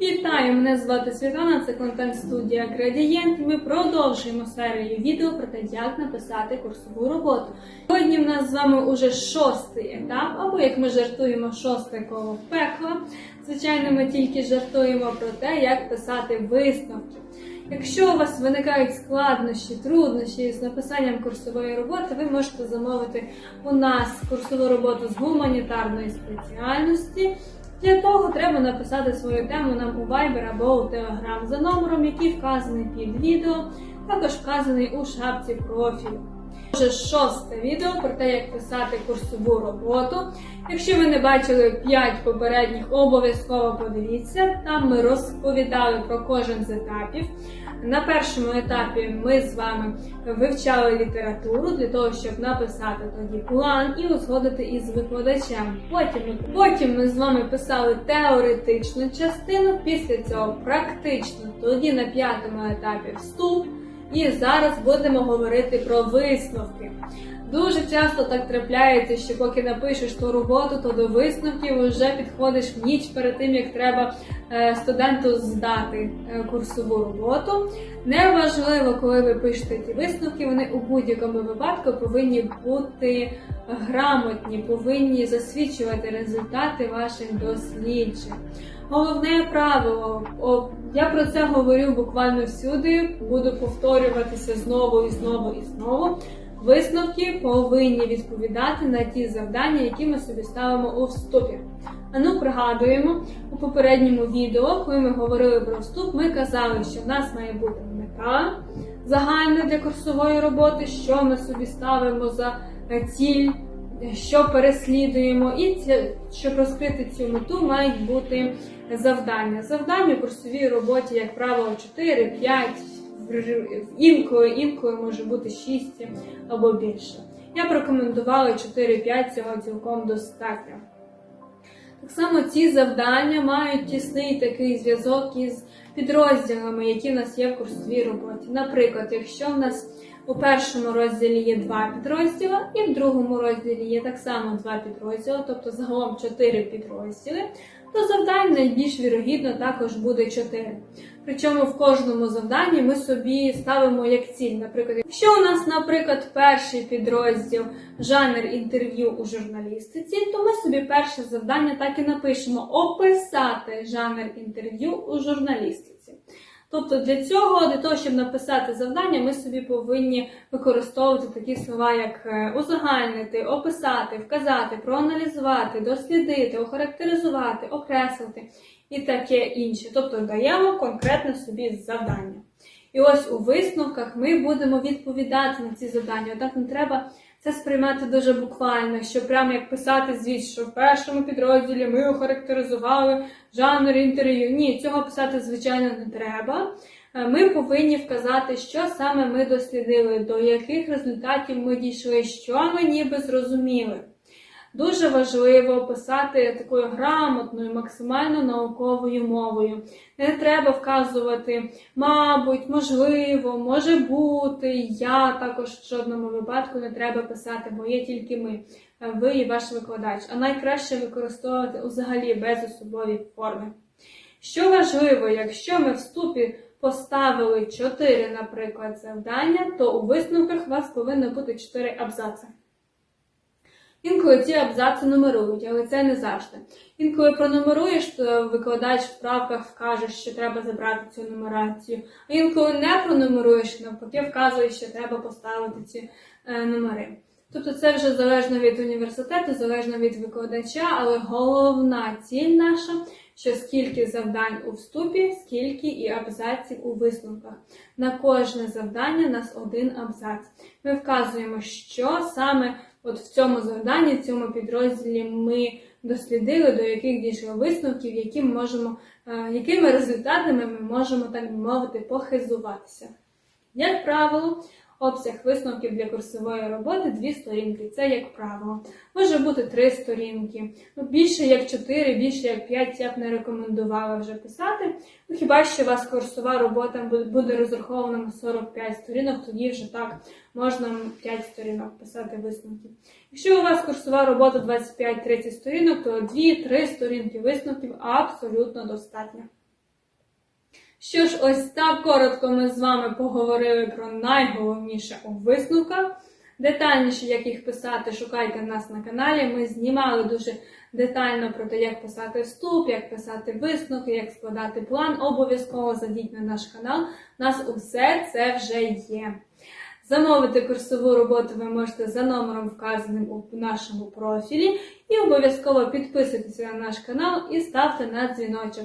Вітаю! Мене звати Світлана, це контент студія Градієнт. Ми продовжуємо серію відео про те, як написати курсову роботу. Сьогодні в нас з вами уже шостий етап, або як ми жартуємо, шосте коло пекла. Звичайно, ми тільки жартуємо про те, як писати висновки. Якщо у вас виникають складнощі, труднощі з написанням курсової роботи, ви можете замовити у нас курсову роботу з гуманітарної спеціальності. Для того треба написати свою тему нам у Viber або у Telegram за номером, який вказаний під відео, також вказаний у шапці профілю. Вже шосте відео про те, як писати курсову роботу. Якщо ви не бачили 5 попередніх, обов'язково подивіться. Там ми розповідали про кожен з етапів. На першому етапі ми з вами вивчали літературу для того, щоб написати тоді план і узгодити із викладачем. Потім потім ми з вами писали теоретичну частину, після цього практично, тоді на п'ятому етапі вступ. І зараз будемо говорити про висновки. Дуже часто так трапляється, що поки напишеш ту роботу, то до висновків вже підходиш в ніч перед тим, як треба е, студенту здати е, курсову роботу. Неважливо, коли ви пишете ті висновки, вони у будь-якому випадку повинні бути грамотні, повинні засвідчувати результати ваших досліджень. Головне правило, я про це говорю буквально всюди, буду повторюватися знову і знову і знову. Висновки повинні відповідати на ті завдання, які ми собі ставимо у вступі. А ну пригадуємо, у попередньому відео, коли ми говорили про вступ, ми казали, що в нас має бути мета загальна для курсової роботи, що ми собі ставимо за ціль, що переслідуємо, і щоб розкрити цю мету, мають бути завдання. Завдання у курсовій роботі, як правило, 4, 5, інколи, інколи може бути 6 або більше. Я б рекомендувала 4-5, цього цілком достатньо. Так само ці завдання мають тісний такий зв'язок із підрозділами, які в нас є в курсовій роботі. Наприклад, якщо в нас у першому розділі є два підрозділи, і в другому розділі є так само два підрозділи, тобто загалом чотири підрозділи, то завдань найбільш вірогідно також буде 4. Причому в кожному завданні ми собі ставимо як ціль. Наприклад, якщо у нас, наприклад, перший підрозділ жанр інтерв'ю у журналістиці, то ми собі перше завдання так і напишемо описати жанр інтерв'ю у журналістиці. Тобто для цього, для того, щоб написати завдання, ми собі повинні використовувати такі слова, як узагальнити, описати, вказати, проаналізувати, дослідити, охарактеризувати, окреслити і таке інше. Тобто даємо конкретне собі завдання. І ось у висновках ми будемо відповідати на ці завдання. Так не треба це сприймати дуже буквально, що прямо як писати звіт, що в першому підрозділі ми охарактеризували жанр інтерв'ю. Ні, цього писати, звичайно, не треба. Ми повинні вказати, що саме ми дослідили, до яких результатів ми дійшли, що ми ніби зрозуміли. Дуже важливо писати такою грамотною, максимально науковою мовою. Не треба вказувати, мабуть, можливо, може бути, я також в жодному випадку не треба писати, бо є тільки ми, ви і ваш викладач. А найкраще використовувати взагалі безособові форми. Що важливо, якщо ми в вступі поставили 4, наприклад, завдання, то у висновках у вас повинно бути 4 абзаци. Інколи ці абзаци нумерують, але це не завжди. Інколи пронумеруєш, то викладач в правках вкаже, що треба забрати цю нумерацію. А інколи не пронумеруєш, навпаки, вказує, що треба поставити ці е, номери. Тобто це вже залежно від університету, залежно від викладача, але головна ціль наша, що скільки завдань у вступі, скільки і абзаців у висновках. На кожне завдання нас один абзац. Ми вказуємо, що саме От в цьому завданні, в цьому підрозділі ми дослідили, до яких дійшли висновків, які можемо, е, якими результатами ми можемо, так мовити, похизуватися. Як правило, Обсяг висновків для курсової роботи дві сторінки. Це як правило. Може бути три сторінки. Ну, Більше як чотири, більше як п'ять я б не рекомендувала вже писати. Ну, Хіба що у вас курсова робота буде розрахована на 45 сторінок, тоді вже так можна 5 сторінок писати висновки. Якщо у вас курсова робота 25-30 сторінок, то 2-3 сторінки висновків абсолютно достатньо. Що ж, ось так коротко ми з вами поговорили про найголовніше у висновках. Детальніше, як їх писати, шукайте нас на каналі. Ми знімали дуже детально про те, як писати вступ, як писати висновки, як складати план. Обов'язково зайдіть на наш канал. У нас усе це вже є. Замовити курсову роботу ви можете за номером, вказаним у нашому профілі. І обов'язково підписуйтесь на наш канал і ставте на дзвіночок.